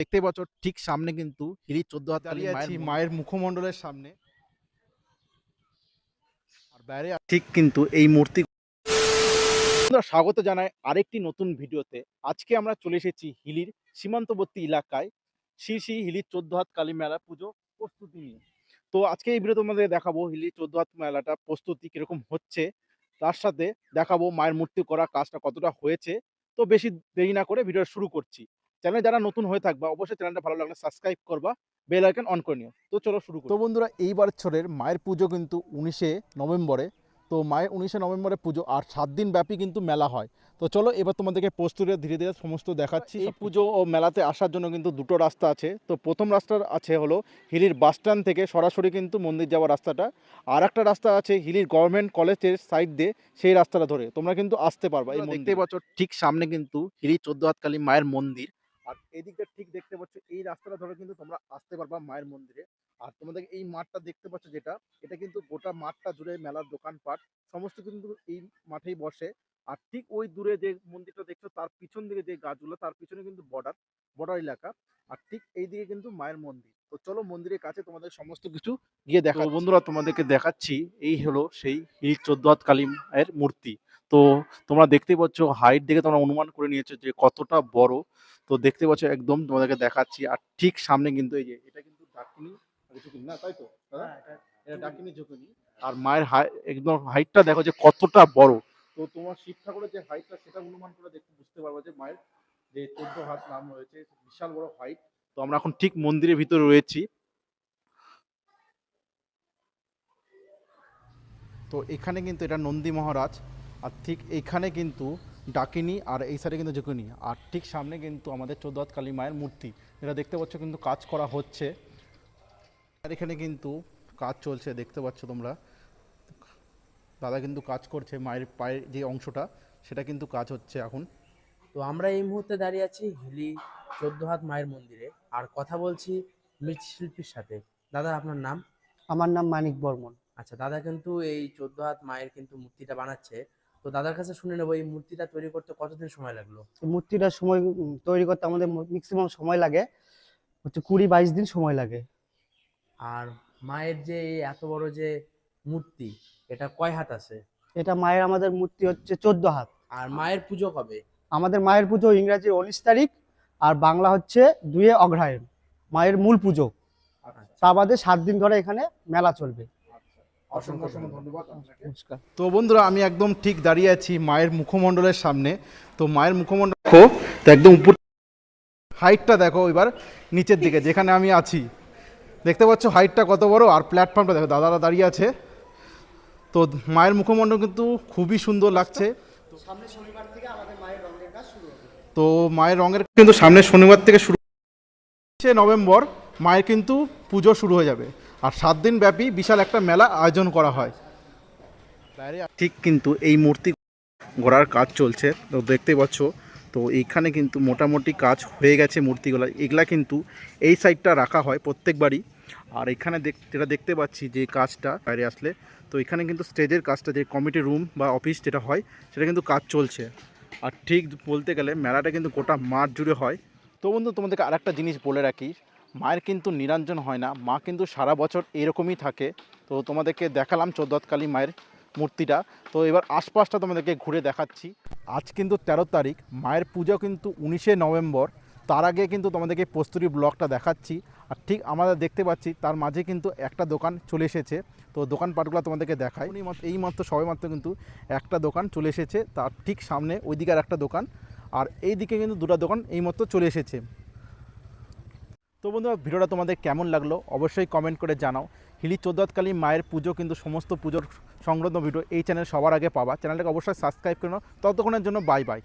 দেখতে পাচ্ছ ঠিক সামনে কিন্তু হিরি চোদ্দ হাত দাঁড়িয়ে আছি মায়ের মুখমণ্ডলের সামনে। আর বাইরে ঠিক কিন্তু এই মূর্তি স্বাগত জানায় আরেকটি নতুন ভিডিওতে। আজকে আমরা চলে এসেছি হিলির সীমান্তবর্তী এলাকায়। শ্রী শ্রী হিলির চোদ্দ হাত কালী মেলা পুজো প্রস্তুতি নিয়ে। তো আজকে এই ভিডিও তোমাদের দেখাবো হিলির চোদ্দ হাত মেলাটা প্রস্তুতি কীরকম হচ্ছে। তার সাথে দেখাবো মায়ের মূর্তি করা কাজটা কতটা হয়েছে। তো বেশি দেরি না করে ভিডিও শুরু করছি। চ্যানেলে যারা নতুন হয়ে থাকবা অবশ্যই চ্যানেলটা ভালো লাগলে সাবস্ক্রাইব করবা বেল আইকন অন করে নিও। তো চলো শুরু করি। তো বন্ধুরা এই বছরের মায়ের পুজো কিন্তু উনিশে নভেম্বরে। তো মায়ের উনিশে নভেম্বরে পুজো আর সাত দিন ব্যাপী কিন্তু মেলা হয়। তো চলো এবার তোমাদেরকে প্রস্তুতি ধীরে ধীরে সমস্ত দেখাচ্ছি। এই পুজো ও মেলাতে আসার জন্য কিন্তু দুটো রাস্তা আছে। তো প্রথম রাস্তা আছে হলো হিলির বাস স্ট্যান্ড থেকে সরাসরি কিন্তু মন্দির যাওয়ার রাস্তাটা। আর একটা রাস্তা আছে হিলির গভর্নমেন্ট কলেজের সাইড দিয়ে সেই রাস্তাটা ধরে। তোমরা কিন্তু আসতে পারবা এই দেখতে পাচ্ছ ঠিক সামনে কিন্তু হিলি চোদ্দ হাতকালী মায়ের মন্দির। আর এদিকটা ঠিক দেখতে পাচ্ছ এই রাস্তাটা ধরে কিন্তু তোমরা আসতে পারবা মায়ের মন্দিরে। আর তোমাদের এই মাঠটা দেখতে পাচ্ছ যেটা এটা কিন্তু গোটা মাঠটা জুড়ে মেলার দোকানপাট সমস্ত কিন্তু এই মাঠেই বসে। আর ঠিক ওই দূরে যে মন্দিরটা দেখছ তার পিছন দিকে যে গাছগুলো তার পিছনে কিন্তু বর্ডার বর্ডার এলাকা। আর ঠিক এই দিকে কিন্তু মায়ের মন্দির। তো চলো মন্দিরের কাছে তোমাদের সমস্ত কিছু গিয়ে দেখা বন্ধুরা তোমাদেরকে দেখাচ্ছি এই হলো সেই এই চোদ্দ হাত কালী মায়ের মূর্তি। তো তোমরা দেখতে পাচ্ছ হাইট দেখে তোমরা অনুমান করে নিয়েছো যে কতটা বড়। তো দেখতে পাচ্ছ একদম তোমাদেরকে দেখাচ্ছি আর ঠিক সামনে কিন্তু এই যে এটা কিন্তু ডাকিনি ঝুঁকিনি না তাই তো? এটা ডাকিনি ঝুঁকিনি আর মায়ের হাই একদম হাইটটা দেখো যে কতটা বড়। তো তোমার শিব ঠাকুরের যে হাইটটা সেটা অনুমান করে দেখতে বুঝতে পারবে যে মায়ের যে চোদ্দ হাত নাম রয়েছে বিশাল বড় হাইট তো আমরা এখন ঠিক মন্দিরের ভিতরে রয়েছি। তো এখানে কিন্তু এটা নন্দী মহারাজ। আর ঠিক এইখানে কিন্তু ডাকিনি আর এই সাইডে কিন্তু ঝুঁকুনি। আর ঠিক সামনে কিন্তু আমাদের চোদ্দ হাত কালী মায়ের মূর্তি। যেটা দেখতে পাচ্ছ কিন্তু কাজ করা হচ্ছে। আর এখানে কিন্তু কাজ চলছে দেখতে পাচ্ছ তোমরা। দাদা কিন্তু কাজ করছে মায়ের পায়ের যে অংশটা সেটা কিন্তু কাজ হচ্ছে এখন। তো আমরা এই মুহূর্তে দাঁড়িয়ে আছি হিলি চোদ্দ হাত মায়ের মন্দিরে। আর কথা বলছি মৃৎশিল্পীর সাথে। দাদা আপনার নাম? আমার নাম মানিক বর্মন। আচ্ছা দাদা কিন্তু এই চোদ্দ হাত মায়ের কিন্তু মূর্তিটা বানাচ্ছে। তো দাদার কাছে শুনে নেব এই মূর্তিটা তৈরি করতে কতদিন সময় লাগল? এই মূর্তিটার সময় তৈরি করতে আমাদের ম্যাক্সিমাম সময় লাগে। হচ্ছে কুড়ি বাইশ দিন সময় লাগে। আর মায়ের যে এই এত বড় যে মূর্তি এটা কয় হাত আছে? এটা মায়ের আমাদের মূর্তি হচ্ছে চোদ্দ হাত। আর মায়ের পুজো কবে? আমাদের মায়ের পুজো ইংরাজির উনিশ তারিখ আর বাংলা হচ্ছে দুয়ে অগ্রহায়ণ মায়ের মূল পুজো। তা বাদে সাত দিন ধরে এখানে মেলা চলবে। অসংখ্য ধন্যবাদ নমস্কার। তো বন্ধুরা আমি একদম ঠিক দাঁড়িয়ে আছি মায়ের মুখমণ্ডলের সামনে। তো মায়ের মুখমণ্ডল দেখো তো একদম উপর হাইটটা দেখো এবার নিচের দিকে যেখানে আমি আছি। দেখতে পাচ্ছ হাইটটা কত বড় আর প্ল্যাটফর্মটা দেখো দাদারা দাঁড়িয়ে আছে। তো মায়ের মুখমণ্ডল কিন্তু খুবই সুন্দর লাগছে। তো মায়ের রঙের কিন্তু সামনের শনিবার থেকে শুরু হচ্ছে নভেম্বর মায়ের কিন্তু পুজো শুরু হয়ে যাবে। আর সাত দিন ব্যাপী বিশাল একটা মেলা আয়োজন করা হয়। ঠিক কিন্তু এই মূর্তি গড়ার কাজ চলছে তো দেখতেই পাচ্ছ তো এইখানে কিন্তু মোটামুটি কাজ হয়ে গেছে মূর্তিগুলো। এগুলা কিন্তু এই সাইডটা রাখা হয় প্রত্যেকবারই। আর এখানে দেখ যেটা দেখতে পাচ্ছি যে কাজটা বাইরে আসলে তো এখানে কিন্তু স্টেজের কাজটা যে কমিটি রুম বা অফিস যেটা হয় সেটা কিন্তু কাজ চলছে। আর ঠিক বলতে গেলে মেলাটা কিন্তু গোটা মাঠ জুড়ে হয়। তো বন্ধু তোমাদেরকে আরেকটা জিনিস বলে রাখি মায়ের কিন্তু নিরঞ্জন হয় না। মা কিন্তু সারা বছর এরকমই থাকে। তো তোমাদেরকে দেখালাম চোদ্দতকালী মায়ের মূর্তিটা। তো এবার আশপাশটা তোমাদেরকে ঘুরে দেখাচ্ছি। আজ কিন্তু তেরো তারিখ। মায়ের পুজো কিন্তু উনিশে নভেম্বর। তার আগে কিন্তু তোমাদেরকে প্রস্তুতি ব্লগটা দেখাচ্ছি। আর ঠিক আমাদের দেখতে পাচ্ছি, তার মাঝে কিন্তু একটা দোকান চলে এসেছে। তো দোকানপাটগুলো তোমাদেরকে দেখায় এই মাত্র সবে মাত্র কিন্তু একটা দোকান চলে এসেছে। তার ঠিক সামনে ওইদিকে আর একটা দোকান। আর এই দিকে কিন্তু দুটো দোকান এই মাত্র চলে এসেছে। তো বন্ধুরা, ভিডিওটা তোমাদের কেমন লাগল অবশ্যই কমেন্ট করে জানাও। হিলি চোদ্দতকালী মায়ের পুজো কিন্তু সমস্ত পুজোর সংলগ্ন ভিডিও এই চ্যানেল সবার আগে পাবা। চ্যানেলটাকে অবশ্যই সাবস্ক্রাইব করে নাও। ততক্ষণের জন্য বাই বাই